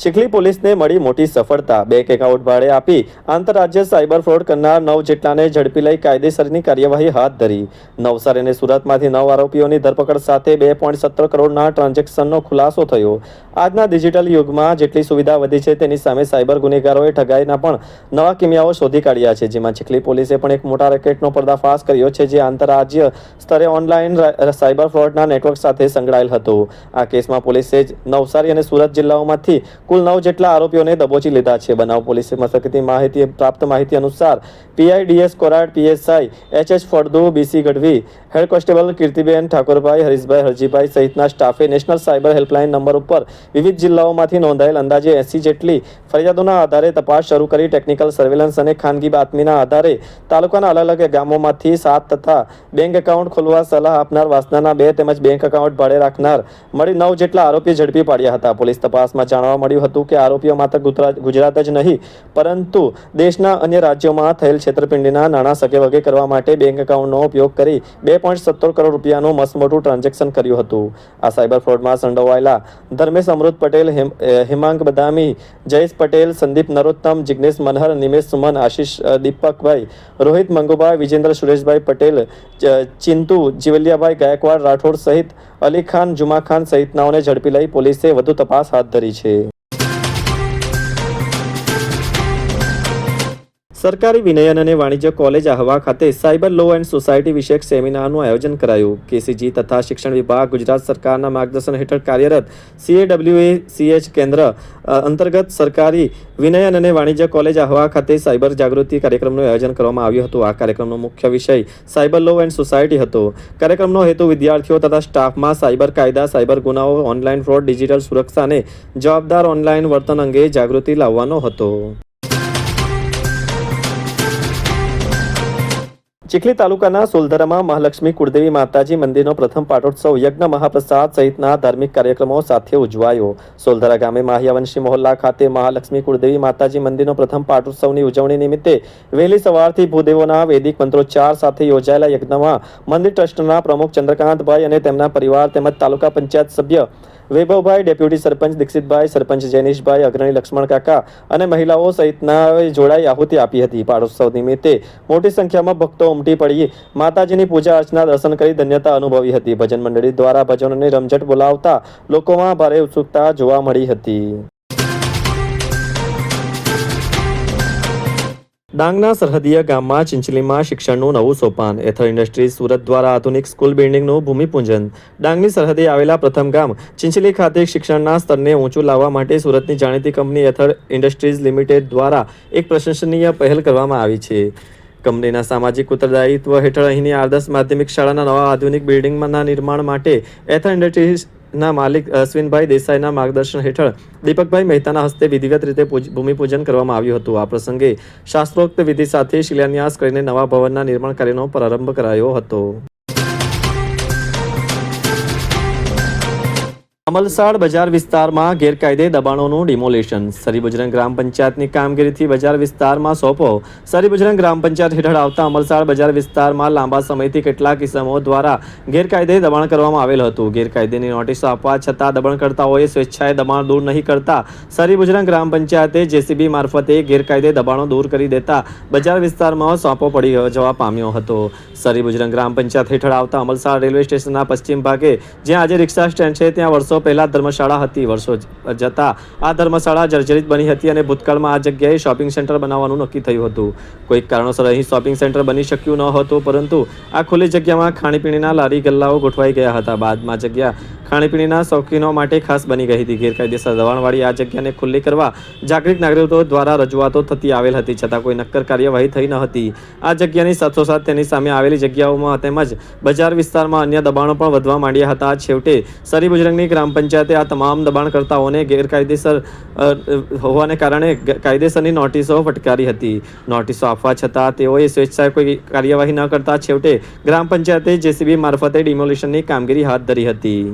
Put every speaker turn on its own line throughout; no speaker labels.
ચીખલી પોલીસને મળી મોટી સફળતા. બેંક એકાઉન્ટ ભાડે આપી આંતરરાજ્ય સાયબર ફ્રોડ કરનાર નવ જેટલાને ઝડપી લઈ કાયદેસરની કાર્યવાહી હાથ ધરી. નવસારી અને સુરતમાંથી નવ આરોપીઓની ધરપકડ સાથે બે પોઈન્ટ સત્તર કરોડના ટ્રાન્ઝેક્શનનો ખુલાસો થયો. આજના ડિજિટલ યુગમાં જેટલી સુવિધા વધી છે તેની સામે સાયબર ગુનેગારોએ ઠગાઈના પણ નવા કિમિયાઓ શોધી કાઢ્યા છે, જેમાં ચીખલી પોલીસે પણ એક મોટા રેકેટનો પર્દાફાશ કર્યો છે, જે આંતરરાજ્ય સ્તરે ઓનલાઈન સાયબર ફ્રોડના નેટવર્ક સાથે સંકળાયેલ હતો. આ કેસમાં પોલીસે નવસારી અને સુરત જિલ્લાઓમાંથી કુલ નવ જેટલા આરોપીઓને દબોચી લીધા છે. બનાવ પોલીસે મથકથી માહિતી પ્રાપ્ત માહિતી અનુસાર P I D S Korad, P S I H H Faldu, B C Gadhvi, head constable Kirtiben Thakorbhai, Harishbhai Harjibhai સહિતના સ્ટાફે નેશનલ સાયબર હેલ્પલાઇન નંબર ઉપર વિવિધ જિલ્લાઓમાંથી નોંધાયેલ અંદાજે એસી જેટલી ફરિયાદોના આધારે તપાસ શરૂ કરી ટેકનિકલ સર્વેલન્સ અને ખાનગી બાતમીના આધારે તાલુકાના અલગ અલગ ગામોમાંથી સાત તથા બેંક એકાઉન્ટ ખોલવા સલાહ આપનાર વાસનાના બે તેમજ બેંક એકાઉન્ટ ભાડે રાખનાર મળી નવ જેટલા આરોપી ઝડપી પાડ્યા હતા. પોલીસ તપાસમાં જાણવા મળ્યું હતું કે આરોપીઓ માત્ર ગુજરાત જ નહીં, પરંતુ દેશના અન્ય રાજ્યોમાં થયેલ છેતરપિંડીના નાણાં સગેવગે કરવા માટે બેંક એકાઉન્ટનો ઉપયોગ કરી બે પોઈન્ટ સત્તર કરોડ રૂપિયાનું મસમોટું ટ્રાન્ઝેક્શન કર્યું હતું. આ સાયબર ફ્રોડમાં સંડોવાયેલા ધર્મેશ અમૃત પટેલ, હેમ- હેમાંગ બદામી, જયેશ પટેલ, સંદીપ નરોત્તમ જિજ્ઞેશ મનહર, નિમેશ સુમન, આશીષ દીપકભાઈ, રોહિત મંગુભાઈ વિજેન્દ્ર સુરેશભાઈ પટેલ ચિંતુ જીવલિયાભાઈ ગાયકવાડ, રાઠોડ સહિત અલી ખાન, જુમા ખાન સહિતનાઓને ઝડપી લઈ પોલીસે વધુ તપાસ હાથ ધરી છે. સરકારી વિનયન અને વાણિજ્ય કોલેજ આહવા ખાતે સાયબર લો એન્ડ સોસાયટી વિષયક સેમિનારનું આયોજન કરાયું. કેસીજી તથા શિક્ષણ વિભાગ ગુજરાત સરકારના માર્ગદર્શન હેઠળ કાર્યરત સીએડબ્લ્યુએ સીએચ કેન્દ્ર અંતર્ગત સરકારી વિનયન અને વાણિજ્ય કોલેજ આહવા ખાતે સાયબર જાગૃતિ કાર્યક્રમનું આયોજન કરવામાં આવ્યું હતું. આ કાર્યક્રમનો મુખ્ય વિષય સાયબર લો એન્ડ સોસાયટી હતો. કાર્યક્રમનો હેતુ વિદ્યાર્થીઓ તથા સ્ટાફમાં સાયબર કાયદા, સાયબર ગુનાઓ, ઓનલાઈન ફ્રોડ, ડિજિટલ સુરક્ષા અને જવાબદાર ઓનલાઈન વર્તન અંગે જાગૃતિ લાવવાનો હતો. ચીખલી તાલુકાના સોલધરામાં મહાલક્ષ્મી કુળદેવી માતાજી મંદિરનો પ્રથમ પાટોત્સવ યજ્ઞ મહાપ્રસાદ સહિતના ધાર્મિક કાર્યક્રમો સાથે ઉજવાયો. સોલધરા ગામે માહ્યાવંશી મોહલ્લા ખાતે મહાલક્ષ્મી કુળદેવી માતાજી મંદિરનો પ્રથમ પાટોત્સવની ઉજવણી નિમિત્તે વહેલી સવારથી ભૂદેવોના વૈદિક મંત્રોચ્ચાર સાથે યોજાયેલા યજ્ઞમાં મંદિર ટ્રસ્ટના પ્રમુખ ચંદ્રકાંતભાઈ અને તેમના પરિવાર તેમજ તાલુકા પંચાયત સભ્ય વૈભવભાઈ, ડેપ્યુટી સરપંચ દીક્ષિતભાઈ, સરપંચ જૈનિશભાઈ, અગ્રણી લક્ષ્મણ કાકા અને મહિલાઓ સહિતના જોડાઈ આહુતિ આપી હતી. પાડોત્સવ નિમિત્તે મોટી સંખ્યામાં ભક્તો ઉમટી પડી. માતાજીની પૂજા અર્ચના, દર્શન કરી ધન્યતા અનુભવી હતી. ભજન મંડળી દ્વારા ભજનોની રમઝટ બોલાવતા લોકોમાં ભારે ઉત્સુકતા જોવા મળી હતી. ડાંગના સરહદીય ગામમાં ચિંચલીમાં શિક્ષણનું નવું સોપાન. એથર ઇન્ડસ્ટ્રીઝ સુરત દ્વારા આધુનિક સ્કૂલ બિલ્ડિંગનું ભૂમિપૂજન. ડાંગની સરહદે આવેલા પ્રથમ ગામ, ચિંચલી ખાતે શિક્ષણના સ્તરને ઊંચું લાવવા માટે સુરતની જાણીતી કંપની એથર ઇન્ડસ્ટ્રીઝ લિમિટેડ દ્વારા એક પ્રશંસનીય પહેલ કરવામાં આવી છે. કંપનીના સામાજિક ઉત્તરદાયિત્વ હેઠળ અહીંની આદર્શ માધ્યમિક શાળાના નવા આધુનિક બિલ્ડિંગના નિર્માણ માટે એથર ઇન્ડસ્ટ્રીઝના માલિક અશ્વિનભાઈ દેસાઈના માર્ગદર્શન હેઠળ દીપકભાઈ મહેતાના હસ્તે વિધિવત રીતે પૂજ- ભૂમિપૂજન કરવામાં આવ્યું હતું. આ પ્રસંગે શાસ્ત્રોક્ત વિધિ સાથે શિલાન્યાસ કરીને નવા ભવનના નિર્માણ કાર્યનો પ્રારંભ કરાયો હતો. અમલસાડ બજાર વિસ્તારમાં ગેરકાયદે દબાણોનું ડિમોલેશન. સરી બજરંગ ગ્રામ પંચાયતની કામગીરીથી બજાર વિસ્તારમાં સોંપો. સરી બજરંગ ગ્રામ પંચાયત હેઠળ આવતા અમલસાડ બજાર વિસ્તારમાં લાંબા સમયથી કેટલાક કિસ્સાઓ દ્વારા ગેરકાયદે દબાણ કરવામાં આવેલ હતું. ગેરકાયદેની નોટિસો આપવા છતાં દબાણકર્તાઓએ સ્વેચ્છાએ દબાણ દૂર નહીં કરતા સરી બજરંગ ગ્રામ પંચાયતે જેસીબી મારફતે ગેરકાયદે દબાણો દૂર કરી દેતા બજાર વિસ્તારમાં સોંપો પડી જવા પામ્યો હતો. સરી બજરંગ ગ્રામ પંચાયત હેઠળ આવતા અમલસાડ રેલવે સ્ટેશનના પશ્ચિમ ભાગે, જ્યાં આજે રિક્ષા સ્ટેન્ડ છે, ત્યાં વર્ષો પહેલા ધર્મશાળા હતી, વર્ષો જતા આ ધર્મશાળા જર્જરિત બની હતી અને ભૂતકાળમાં આ જગ્યાએ શોપિંગ સેન્ટર બનાવવાનું નક્કી થયું હતું. કોઈક કારણોસર અહીં શોપિંગ સેન્ટર બની શક્યું ન હતું, પરંતુ આ ખુલ્લી જગ્યામાં ખાણીપીણીના લારી ગલ્લાઓ ગોઠવાઈ ગયા હતા. બાદમાં જગ્યા ખાણીપીણીના શોખીનો માટે ખાસ બની ગઈ હતી. ગેરકાયદેસર દબાણવાળી આ જગ્યાને ખુલ્લી કરવા જાગૃત નાગરિકો દ્વારા રજૂઆતો થતી આવેલ હતી, છતાં કોઈ નક્કર કાર્યવાહી થઈ ન હતી. આ જગ્યાની સાથોસાથ તેની સામે આવેલી જગ્યાઓમાં તેમજ બજાર વિસ્તારમાં અન્ય દબાણો પણ વધવા માંડ્યા હતા. છેવટે સરી બુજરંગની ગ્રામ પંચાયતે આ તમામ દબાણકર્તાઓને ગેરકાયદેસર હોવાને કારણે કાયદેસરની નોટિસો ફટકારી હતી. નોટિસો આપવા છતાં તેઓએ સ્વેચ્છાએ કોઈ કાર્યવાહી ન કરતા છેવટે ગ્રામ પંચાયતે જેસીબી મારફતે ડિમોલિશનની કામગીરી હાથ ધરી હતી.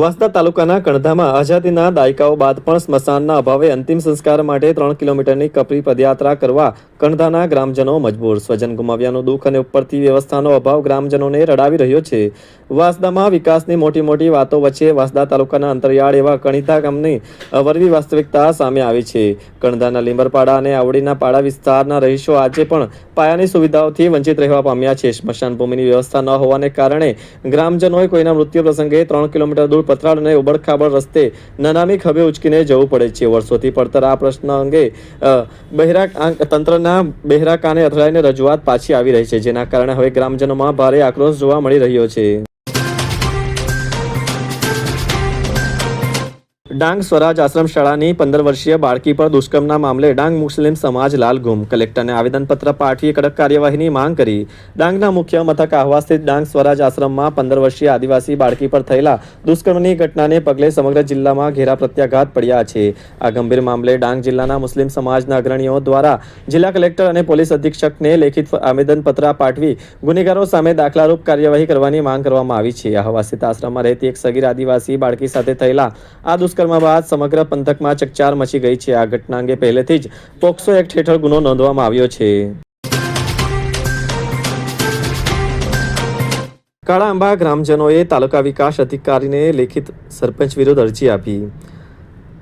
વાંસદા તાલુકાના કણધામાં આઝાદીના દાયકાઓ બાદ પણ સ્મશાનના અભાવે અંતિમ સંસ્કાર માટે ત્રણ કિલોમીટરની કપરી પદયાત્રા કરવા કણધાના ગ્રામજનો મજબૂર. સ્વજન ગુમાવ્યાનું દુઃખ અને ઉપરથી વ્યવસ્થાનો અભાવ ગ્રામજનોને રડાવી રહ્યો છે. વાંસદામાં વિકાસની મોટી મોટી વાતો વચ્ચે વાંસદા તાલુકાના અંતરિયાળ એવા કણિતા ગામની અવરવી વાસ્તવિકતા સામે આવી છે. કણધાના લીંબરપાડા અને આવડીના પાડા વિસ્તારના રહીશો આજે પણ પાયાની સુવિધાઓથી વંચિત રહેવા પામ્યા છે. સ્મશાન ભૂમિની વ્યવસ્થા ન હોવાને કારણે ગ્રામજનોએ કોઈના મૃત્યુ પ્રસંગે ત્રણ કિલોમીટર દૂર પથરાળ અને ઉબડખાબડ રસ્તે નનામી ખભે ઉચકીને જવું પડે છે. વર્ષોથી પડતર આ પ્રશ્ન અંગે બહેરા તંત્રના બહેરા કાને અથડાઈને રજૂઆત પાછી આવી રહી છે, જેના કારણે હવે ગ્રામજનોમાં ભારે આક્રોશ જોવા મળી રહ્યો છે. ડાંગ સ્વરાજ આશ્રમ શાળાની પંદર વર્ષીય બાળકી પર દુષ્કર્મના મામલે ડાંગ મુસ્લિમ સમાજ લાલ ગુમ. કલેક્ટરને આવેદનપત્ર પાઠવી કડક કાર્યવાહીની માંગ કરી. ડાંગના મુખ્ય મથક આહવા સ્થિત ડાંગ સ્વરાજ આશ્રમમાં પંદર વર્ષીય આદિવાસી બાળકી પર થયેલા દુષ્કર્મની ઘટનાને પગલે સમગ્ર જિલ્લામાં ઘેરા પ્રત્યાઘાત પડ્યા છે. આ ગંભીર મામલે ડાંગ જિલ્લાના મુસ્લિમ સમાજના અગ્રણીઓ દ્વારા જિલ્લા કલેક્ટર અને પોલીસ અધિક્ષકને લેખિત આવેદનપત્ર પાઠવી ગુનેગારો સામે દાખલારૂપ કાર્યવાહી કરવાની માંગ કરવામાં આવી છે. આહવા સ્થિત આશ્રમમાં રહેતી એક સગીર આદિવાસી બાળકી સાથે થયેલા આ દુષ્કર્મ બાદ સમગ્ર પંથકમાં ચકચાર મચી ગઈ છે. આ ઘટના અંગે પહેલેથી જ પોક્સો એક્ટ હેઠળ ગુનો નોંધવામાં આવ્યો છે. કાળાંબા ગ્રામજનોએ તાલુકા વિકાસ અધિકારીને લેખિત સરપંચ વિરુદ્ધ અરજી આપી.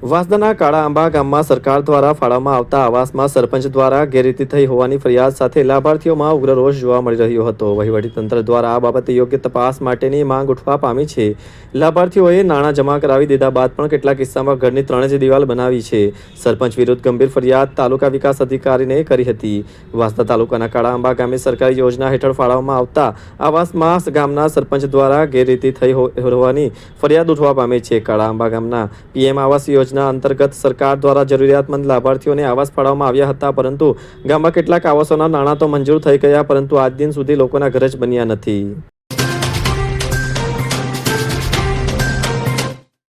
વાંસદાના કાળા આંબા ગામમાં સરકાર દ્વારા ફાળવવામાં આવતા આવાસમાં સરપંચ દ્વારા ગેરરીતિ થઈ હોવાની ફરિયાદ સાથે લાભાર્થીઓમાં ઉગ્ર રોષ જોવા મળી રહ્યો હતો. વહીવટીતંત્ર દ્વારા આ બાબતે યોગ્ય તપાસ માટેની માંગ ઉઠવા પામી છે. લાભાર્થીઓએ નાણાં જમા કરાવી દીધા બાદ પણ કેટલાક કિસ્સામાં ઘરની ત્રણ જ દિવાલ બનાવી છે. સરપંચ વિરુદ્ધ ગંભીર ફરિયાદ તાલુકા વિકાસ અધિકારીને કરી હતી. વાંસદા તાલુકાના કાળા આંબા ગામે સરકારી યોજના હેઠળ ફાળવવામાં આવતા આવાસમાં ગામના સરપંચ દ્વારા ગેરરીતિ થઈ હોવાની ફરિયાદ ઉઠવા પામી છે. કાળા આંબા ગામના પીએમ આવાસ યોજના અંતર્ગત સરકાર દ્વારા જરૂરિયાતમંદ લાભાર્થીઓને આવાસ ફાળવવામાં આવ્યા હતા, પરંતુ ગામમાં કેટલાક આવાસોના નાણાં તો મંજૂર થઈ ગયા, પરંતુ આજ દિન સુધી લોકોના ઘર જ બન્યા નથી.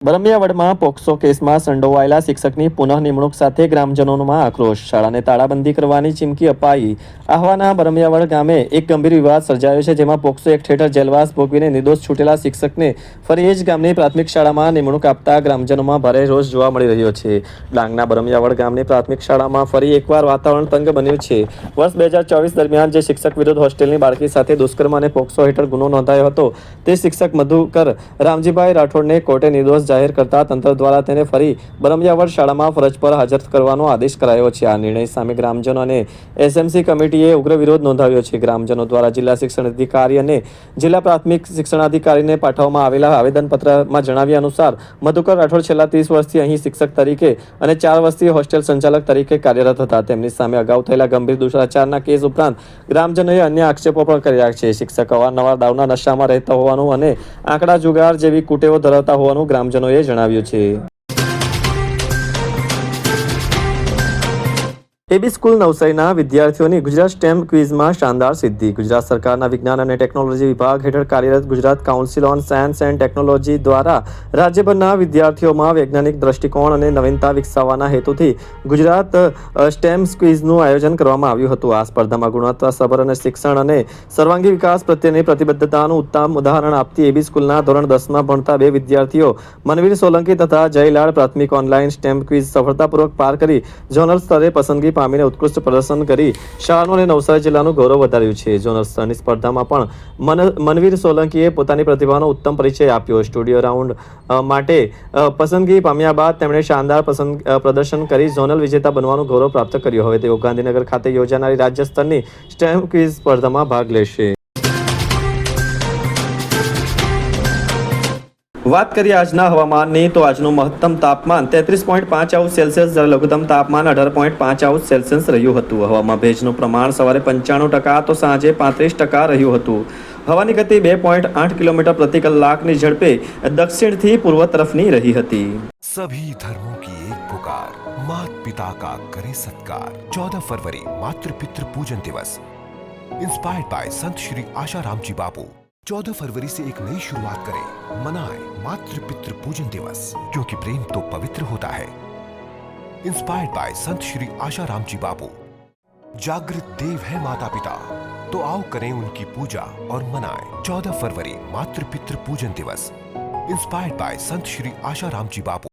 બરમિયાવડમાં પોક્સો કેસમાં સંડોવાયેલા શિક્ષકની પુનઃ નિમણૂક સાથે ગ્રામજનોમાં આક્રોશ. શાળાને તાળાબંધી કરવાની ચીમકી અપાઈ. આહવાના બરમિયાવડ ગામે એક ગંભીર વિવાદ સર્જાયો છે, જેમાં પોક્સો એક્ટ હેઠળ જેલવાસ ભોગવીને નિર્દોષ છૂટેલા શિક્ષકને ફરી એ જ ગામની પ્રાથમિક શાળામાં નિમણૂક આપતા ગ્રામજનોમાં ભારે રોષ જોવા મળી રહ્યો છે. ડાંગના બરમિયાવડ ગામની પ્રાથમિક શાળામાં ફરી એકવાર વાતાવરણ તંગ બન્યું છે. વર્ષ બે હજાર ચોવીસ દરમિયાન જે શિક્ષક વિરુદ્ધ હોસ્ટેલની બાળકી સાથે દુષ્કર્મ અને પોક્સો હેઠળ ગુનો નોંધાયો હતો, તે શિક્ષક મધુકર રામજીભાઈ રાઠોડને કોર્ટે નિર્દોષ જાહેર કરતા તંત્ર દ્વારા તેને ફરી બરમિયાવડ શાળામાં ફરજ પર હાજર કરવાનો આદેશ કરાયો છે. આ નિર્ણય સામે ગ્રામજનો અને એસએમસી કમિટીએ ઉગ્ર વિરોધ નોંધાવ્યો છે. ગ્રામજનો દ્વારા જિલ્લા શિક્ષણ અધિકારી અને જિલ્લા પ્રાથમિક શિક્ષણાધિકારીને પાઠવવામાં આવેલા આવેદનપત્રમાં જણાવ્યા અનુસાર, મધુકર રાઠોડ છેલ્લા ત્રીસ વર્ષથી અહીં શિક્ષક તરીકે અને ચાર વર્ષથી હોસ્ટેલ સંચાલક તરીકે કાર્યરત હતા. તેમની સામે અગાઉ થયેલા ગંભીર દુષ્ટાચારના કેસ ઉપરાંત ગ્રામજનોએ અન્ય આક્ષેપો પણ કર્યા છે. શિક્ષક અવારનવાર દાવના નશામાં રહેતા હોવાનું અને આંકડા જુગાર જેવી કુટેવો ધરાવતા હોવાનું ગ્રામજનોએ જણાવ્યું છે. એબી સ્કૂલ નવસારીના વિદ્યાર્થીઓની ગુજરાત સ્ટેમ ક્વિઝમાં શાનદાર સિદ્ધિ. ગુજરાત સરકારના વિજ્ઞાન અને ટેકનોલોજી વિભાગ હેઠળ કાર્યરત Gujarat council on science and technology દ્વારા રાજ્યભરના વિદ્યાર્થીઓમાં વૈજ્ઞાનિક દ્રષ્ટિકોણ અને નવીનતા વિકસાવવાના હેતુથી ગુજરાત સ્ટેમ ક્વિઝનું આયોજન કરવામાં આવ્યું હતું. આ સ્પર્ધામાં ગુણવત્તાસભર અને શિક્ષણ અને સર્વાંગી વિકાસ પ્રત્યેની પ્રતિબદ્ધતાનું ઉત્તમ ઉદાહરણ આપતી એબી સ્કૂલના ધોરણ દસમાં ભણતા બે વિદ્યાર્થીઓ, મનવીર સોલંકી તથા જયલાલ પ્રાથમિક ઓનલાઈન સ્ટેમ ક્વિઝ સફળતાપૂર્વક પાર કરી, ઝોનલ સ્તરે પસંદગી પામીને ઉત્કૃષ્ટ પ્રદર્શન કરી શાળાનું અને નવસારી જિલ્લાનું ગૌરવ વધાર્યું છે. ઝોનલ સ્તરની સ્પર્ધામાં પણ મન, મનવીર સોલંકીએ પોતાની પ્રતિભાનો ઉત્તમ પરિચય આપ્યો. સ્ટુડિયો રાઉન્ડ માટે પસંદગી પામ્યા બાદ તેમણે શાનદાર પસંદ પ્રદર્શન કરી ઝોનલ વિજેતા બનવાનું ગૌરવ પ્રાપ્ત કર્યું. હવે તેઓ ગાંધીનગર ખાતે યોજાનારી રાજ્ય સ્તરની સ્ટેમ ક્વિઝ સ્પર્ધામાં ભાગ લેશે. વાત કરીએ આજના હવામાનની, તો આજનું મહત્તમ તાપમાન તેત્રીસ પોઈન્ટ પાંચ આઉટ સેલ્સિયસ, જ્યારે લઘુત્તમ તાપમાન અઢાર પોઈન્ટ પાંચ આઉટ સેલ્સિયસ રહ્યું હતું. હવામાં ભેજનું પ્રમાણ સવારે પંચાણું ટકા, તો સાંજે પાંત્રીસ ટકા રહ્યું હતું. હવાની ગતિ બે પોઈન્ટ આઠ કિલોમીટર પ્રતિ કલાકની ઝડપે દક્ષિણથી પૂર્વ તરફની રહી હતી.
સભી ધર્મો કી એક પુકાર માત પિતા કા કરે સત્કાર ચૌદ ફરવરી માતૃ પિતૃ પૂજન દિવસ ઇન્સ્પાયર્ડ બાય સંત શ્રી આશારામજી બાપુ 14 फरवरी से एक नई शुरुआत करें। मनाएँ मातृ पितृ पूजन दिवस, क्योंकि प्रेम तो पवित्र होता है। इंस्पायर्ड बाय संत श्री आशा राम जी बाबू। जागृत देव है माता पिता तो आओ करें उनकी पूजा और मनाएँ 14 फरवरी मातृ पितृ पूजन दिवस। Inspired by Sant Shri Asha Ram ji Babu.